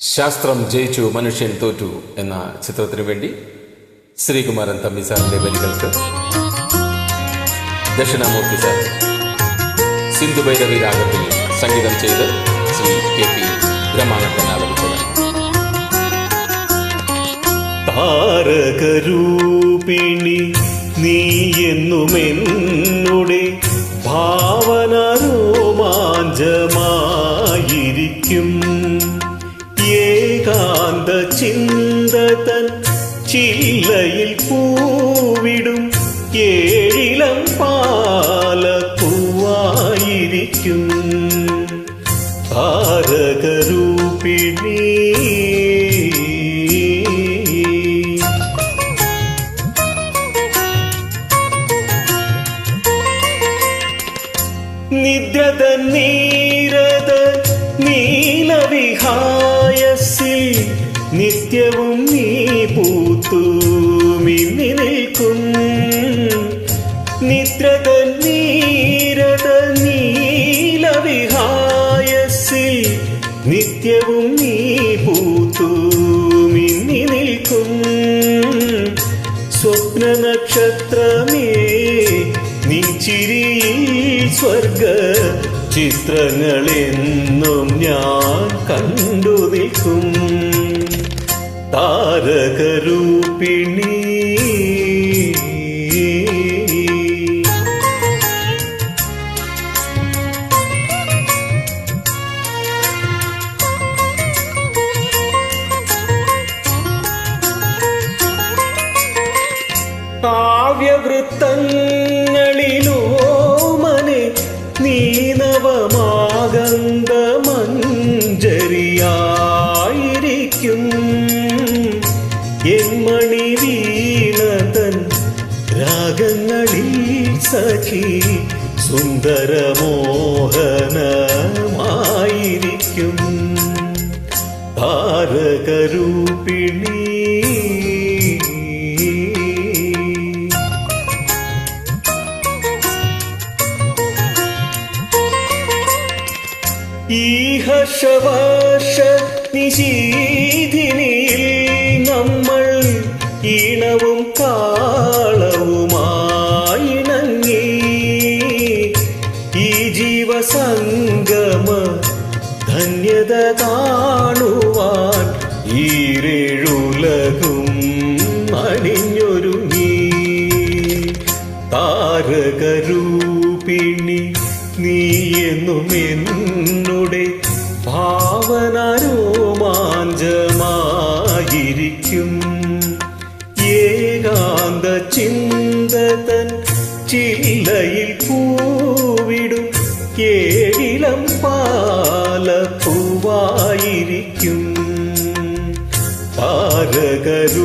ശാസ്ത്രം ജയിച്ചു മനുഷ്യൻ തോറ്റു എന്ന ചിത്രത്തിനു വേണ്ടി ശ്രീകുമാരൻ തമ്പി സാറിന്റെ വരികൾക്ക് ദക്ഷിണാമൂർത്തി സാർ സിന്ധുഭൈരവി രാഗത്തിൽ സംഗീതം ചെയ്ത് ശ്രീ കെ പി ബ്രഹ്മാനന്ദൻ നീ എന്നുമെന്നുടെ ഭാവന രോമാഞ്ചമായിരിക്കും ചിന്തതൻ ചില്ലയിൽ പൂവിടും ഏഴിലം പാലപ്പൂവായിരിക്കും. താരകരൂപിണി നിദ്രത നീരത സ്വപ്ന നീ ചിരി സ്വർഗ ചിത്രങ്ങളെന്നും ഞാൻ കണ്ടു നിൽക്കും. താരകരൂപിണി കാവ്യവൃത്തങ്ങളിലോ മനെ നീനവമാകന്ത മഞ്ജരിയായിരിക്കും എൻ വീണതൻ രാഗങ്ങളിൽ സഖി സുന്ദരമോഹനമായിരിക്കും താരകരൂപിണി ഈ ഹർഷവർഷ നിശീധിനിയിൽ നമ്മൾ ഈണവും കാളവുമായിണങ്ങി. ഈ ജീവസംഗമ ധന്യത കാണുവാൻ ഈരേഴുലകും അണിഞ്ഞൊരുങ്ങി. താരകരൂപിണി നീ എന്നും എന്നുടെ ഭാവന ഏകാന്ത ചിന്തതൻ ചില്ലയിൽ പൂവിടും. കേളം പാല പൂവായിരിക്കും താരകരൂപിണി